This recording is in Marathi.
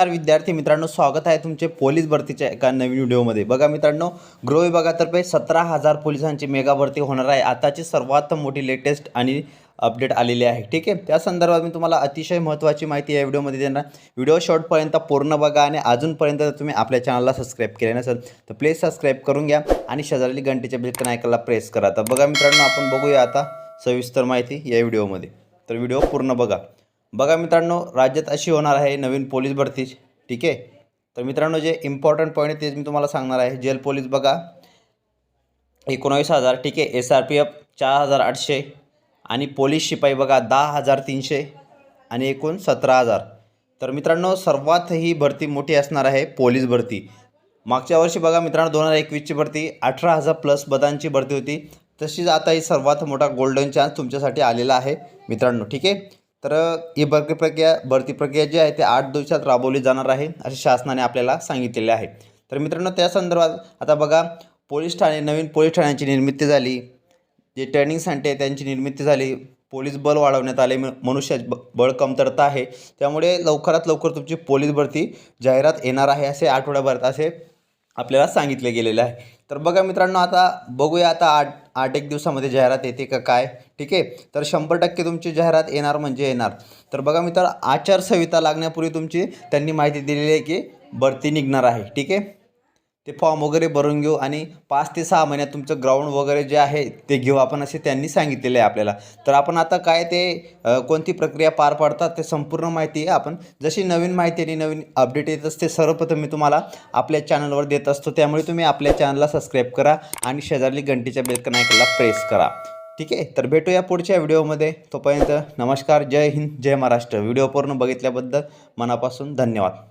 नमस्कार विद्यार्थी मित्रांनो स्वागत आहे तुमचे पोलीस भरतीच्या एका नवीन व्हिडिओमध्ये. बघा मित्रांनो गृह विभागातर्फे सतरा हजार पोलिसांची मेगा भरती होणार आहे. आताची सर्वात मोठी लेटेस्ट आणि अपडेट आलेली आहे. ठीक आहे? त्या संदर्भात मी तुम्हाला अतिशय महत्त्वाची माहिती या व्हिडिओमध्ये देणार. व्हिडिओ शॉर्टपर्यंत पूर्ण बघा आणि अजूनपर्यंत जर तुम्ही आपल्या चॅनलला सबस्क्राईब केले नसेल तर प्लीज सबस्क्राईब करून घ्या आणि शेजारी घंटेच्या बिलकन ऐकायला प्रेस करा. तर बघा मित्रांनो आपण बघूया आता सविस्तर माहिती या व्हिडिओमध्ये. तर व्हिडिओ पूर्ण बघा. बघा मित्रांनो राज्यात अशी होणार आहे नवीन पोलीस भरती ठीक आहे? तर मित्रांनो जे इम्पॉर्टंट पॉईंट आहे तेच मी तुम्हाला सांगणार आहे. जेल पोलीस बघा एकोणावीस हजार ठीक आहे? एस आर पी एफ चार हजार आठशे आणि पोलीस शिपाई बघा दहा हजार तीनशे आणि एकूण सतरा हजार. तर मित्रांनो सर्वात ही भरती मोठी असणार आहे पोलीस भरती. मागच्या वर्षी बघा मित्रांनो दोन हजार एकवीसची भरती अठरा हजार प्लस पदांची भरती होती. तशीच आता ही सर्वात मोठा गोल्डन चान्स तुमच्यासाठी आलेला आहे मित्रांनो ठीक आहे? तर ही भरती प्रक्रिया भरती प्रक्रिया जी आहे ती आठ दिवसात राबवली जाणार आहे असे शासनाने आपल्याला सांगितलेले आहे. तर मित्रांनो त्या संदर्भात आता बघा पोलीस ठाणे नवीन पोलीस ठाण्यांची निर्मिती झाली जे ट्रेनिंग सेंटर आहे त्यांची निर्मिती झाली पोलीस बल वाढवण्यात आले म- मनुष्य ब बळ कमतरता आहे त्यामुळे लवकरात लवकर तुमची पोलीस भरती जाहिरात येणार आहे असे आठवड्याभरात असे आपल्याला सांगितले गेलेले आहे. तर बघा मित्रांनो आता बघूया आता आठ आठ एक दिवसामध्ये जाहिरात येते का काय? ठीक आहे? तर शंभर टक्के तुमची जाहिरात येणार म्हणजे येणार. तर बघा मित्र आचारसंहिता लागण्यापूर्वी तुमची त्यांनी माहिती दिलेली आहे की भरती निघणार आहे. ठीक आहे? ते फॉर्म वगैरे भरून घेऊ आणि पाच ते सहा महिन्यात तुमचं ग्राउंड वगैरे जे आहे ते घेऊ. आपण असे त्यांनी सांगितलेले आहे आपल्याला. तर आपण आता काय ते कोणती प्रक्रिया पार पाडतात ते संपूर्ण माहिती आपण. जशी नवीन माहिती आणि नवीन अपडेट येत असते सर्वप्रथम मी तुम्हाला आपल्या चॅनलवर देत असतो. त्यामुळे तुम्ही आपल्या चॅनलला सबस्क्राईब करा आणि शेजारली घंटीच्या बेलकन ऐकायला प्रेस करा. ठीक आहे? तर भेटूया पुढच्या व्हिडिओमध्ये तोपर्यंत नमस्कार. जय हिंद. जय महाराष्ट्र. व्हिडिओ पूर्ण बघितल्याबद्दल मनापासून धन्यवाद.